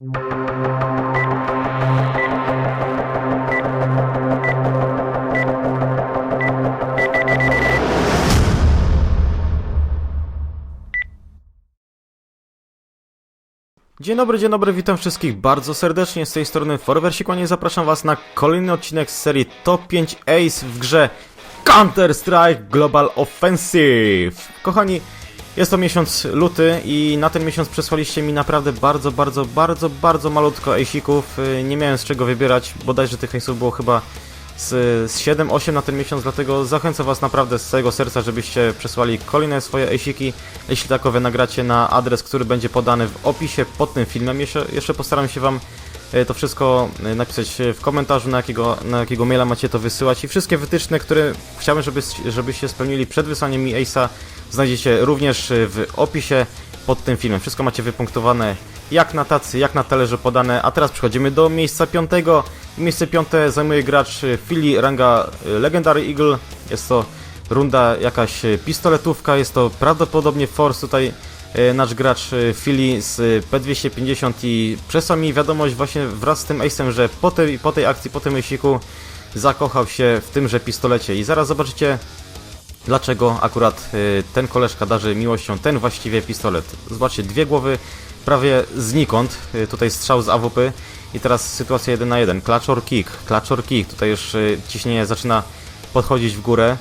Dzień dobry, dzień dobry, witam wszystkich bardzo serdecznie z tej strony Forwersikłanie zapraszam was na kolejny odcinek z serii Top 5 Ace w grze Counter-Strike Global Offensive. Kochani, jest to miesiąc luty i na ten miesiąc przesłaliście mi naprawdę bardzo, bardzo, bardzo, bardzo malutko Ace'ików. Y, Nie miałem z czego wybierać, bodajże tych Ace'ów było chyba z, z 7-8 na ten miesiąc, dlatego zachęcam Was naprawdę z całego serca, żebyście przesłali kolejne swoje Ace'iki, jeśli takowe nagracie na adres, który będzie podany w opisie pod tym filmem. Jeszcze, jeszcze postaram się Wam to wszystko e, napisać w komentarzu, na jakiego, na jakiego maila macie to wysyłać i wszystkie wytyczne, które chciałbym, żeby, żebyście spełnili przed wysłaniem mi Ace'a, znajdziecie również e, w opisie pod tym filmem. Wszystko macie wypunktowane jak na tacy, jak na talerzu podane. A teraz przechodzimy do miejsca piątego. Miejsce piąte zajmuje gracz e, Philly ranga e, Legendary Eagle. Jest to runda jakaś e, pistoletówka, jest to prawdopodobnie Force tutaj e, nasz gracz e, Philly z e, P250 i przesłał mi wiadomość właśnie wraz z tym ace'em, że po tej, po tej akcji, po tym ace'iku zakochał się w tymże pistolecie. I zaraz zobaczycie dlaczego akurat ten koleżka darzy miłością ten właściwie pistolet. Zobaczcie, dwie głowy prawie znikąd, tutaj strzał z AWP i teraz sytuacja 1 na 1. Clutch or kick, clutch or kick, tutaj już ciśnienie zaczyna podchodzić w górę,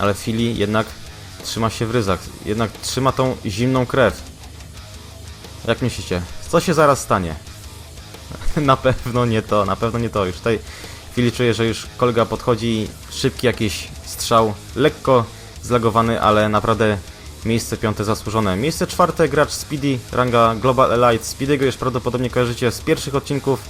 ale Fili jednak trzyma się w ryzach, jednak trzyma tą zimną krew. Jak myślicie, co się zaraz stanie? na pewno nie to, na pewno nie to. Już tutaj chwili czuję, że już kolega podchodzi, szybki jakiś strzał, lekko zlagowany, ale naprawdę miejsce piąte zasłużone. Miejsce czwarte gracz Speedy, ranga Global Elite. Speedy'ego już prawdopodobnie kojarzycie z pierwszych odcinków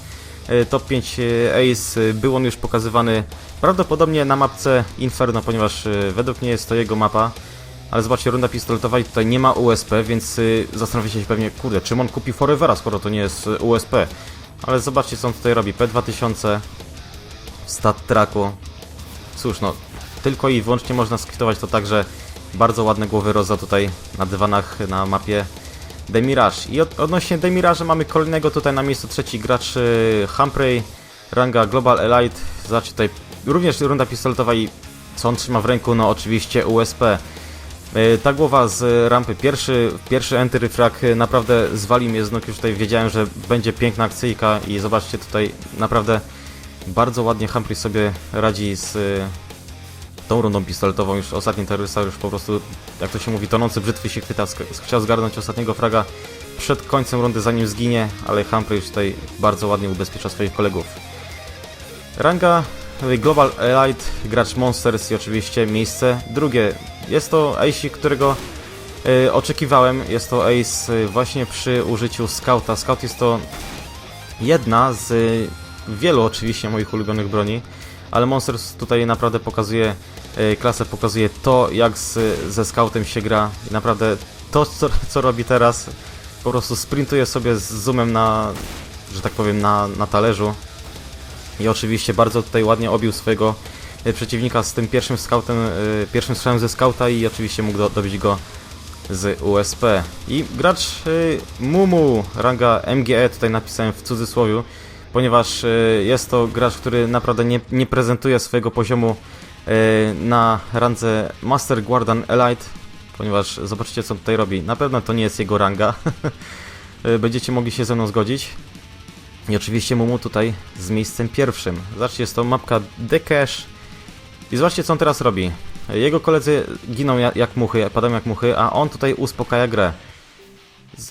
e, Top 5 Ace. E, Był on już pokazywany prawdopodobnie na mapce Inferno, ponieważ e, według mnie jest to jego mapa. Ale zobaczcie, runda pistoletowa i tutaj nie ma USP, więc y, zastanawiacie się pewnie, kurde, czym on kupi Forevera, skoro to nie jest y, USP. Ale zobaczcie, co on tutaj robi. P2000, stat tracku. Cóż, no, tylko i wyłącznie można skwitować to tak, że bardzo ładne głowy Roza tutaj na dywanach na mapie Demirage. I od, odnośnie Demirage'a mamy kolejnego tutaj na miejscu trzeci gracz y, Humphrey, ranga Global Elite. Zobaczcie tutaj również runda pistoletowa i co on trzyma w ręku? No oczywiście USP. Y, Ta głowa z rampy, pierwszy, pierwszy entry frag y, naprawdę zwalił mnie z nóg, już tutaj wiedziałem, że będzie piękna akcyjka i zobaczcie tutaj naprawdę bardzo ładnie Humphrey sobie radzi z y, tą rundą pistoletową, już ostatni terrorysta już po prostu, jak to się mówi, tonący brzytwy się chwyta, chciał zgarnąć ostatniego fraga przed końcem rundy zanim zginie, ale Humphrey już tutaj bardzo ładnie ubezpiecza swoich kolegów. Ranga Global Elite, gracz Monsters i oczywiście miejsce drugie. Jest to ace, którego y, oczekiwałem. Jest to ace y, właśnie przy użyciu Scouta. Scout jest to jedna z y, wielu oczywiście moich ulubionych broni, ale Monsters tutaj naprawdę pokazuje y, klasę, pokazuje to jak z, ze Scoutem się gra i naprawdę to co, co robi teraz po prostu sprintuje sobie z zoomem na, że tak powiem, na, na talerzu i oczywiście bardzo tutaj ładnie obił swojego przeciwnika z tym pierwszym scoutem, e, pierwszym strzałem ze scouta i oczywiście mógł do, dobić go z USP. I gracz e, Mumu, ranga MGE, tutaj napisałem w cudzysłowie, ponieważ e, jest to gracz, który naprawdę nie, nie prezentuje swojego poziomu e, na randze Master Guardian Elite, ponieważ zobaczcie co tutaj robi. Na pewno to nie jest jego ranga. E, Będziecie mogli się ze mną zgodzić. I oczywiście Mumu tutaj z miejscem pierwszym. Zobaczcie, jest to mapka The Cache. I zobaczcie, co on teraz robi. Jego koledzy giną jak, muchy, padają jak muchy, a on tutaj uspokaja grę.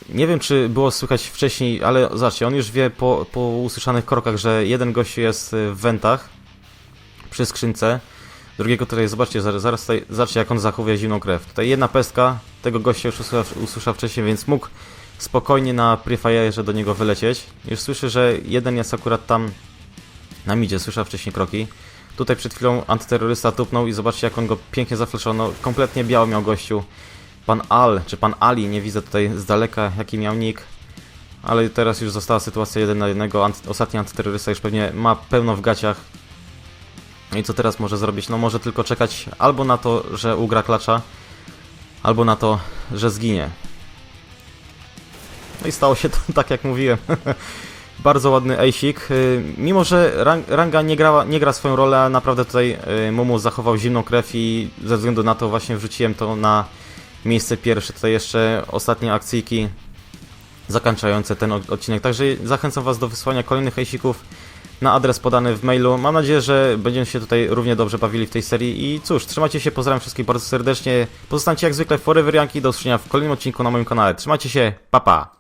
Nie wiem, czy było słychać wcześniej, ale zobaczcie, on już wie po, po usłyszanych krokach, że jeden gość jest w wentach przy skrzynce. Drugiego tutaj, zobaczcie, zaraz, zaraz tutaj, zobaczcie jak on zachowuje zimną krew. Tutaj jedna pestka, tego gościa już usłyszał, usłyszał wcześniej, więc mógł spokojnie na Prefire'ze do niego wylecieć. Już słyszę, że jeden jest akurat tam na midzie, słyszał wcześniej kroki. Tutaj przed chwilą antyterrorysta tupnął i zobaczcie jak on go pięknie zafleszał. No kompletnie biało miał gościu. Pan Al, czy pan Ali, nie widzę tutaj z daleka jaki miał nick. Ale teraz już została sytuacja jeden na jednego. Ostatni antyterrorysta już pewnie ma pełno w gaciach. No i co teraz może zrobić? No może tylko czekać albo na to, że ugra klacza, albo na to, że zginie. No i stało się to tak jak mówiłem. Bardzo ładny ejsik. Y, Mimo, że rang, ranga nie, grała, nie gra swoją rolę, a naprawdę tutaj y, Mumu zachował zimną krew i ze względu na to właśnie wrzuciłem to na miejsce pierwsze. Tutaj jeszcze ostatnie akcyjki zakończające ten od- odcinek. Także zachęcam Was do wysłania kolejnych ejsików na adres podany w mailu. Mam nadzieję, że będziemy się tutaj równie dobrze bawili w tej serii. I cóż, trzymajcie się, pozdrawiam wszystkich bardzo serdecznie. Pozostańcie jak zwykle w Forever Yankee. Do usłyszenia w kolejnym odcinku na moim kanale. Trzymajcie się, pa pa!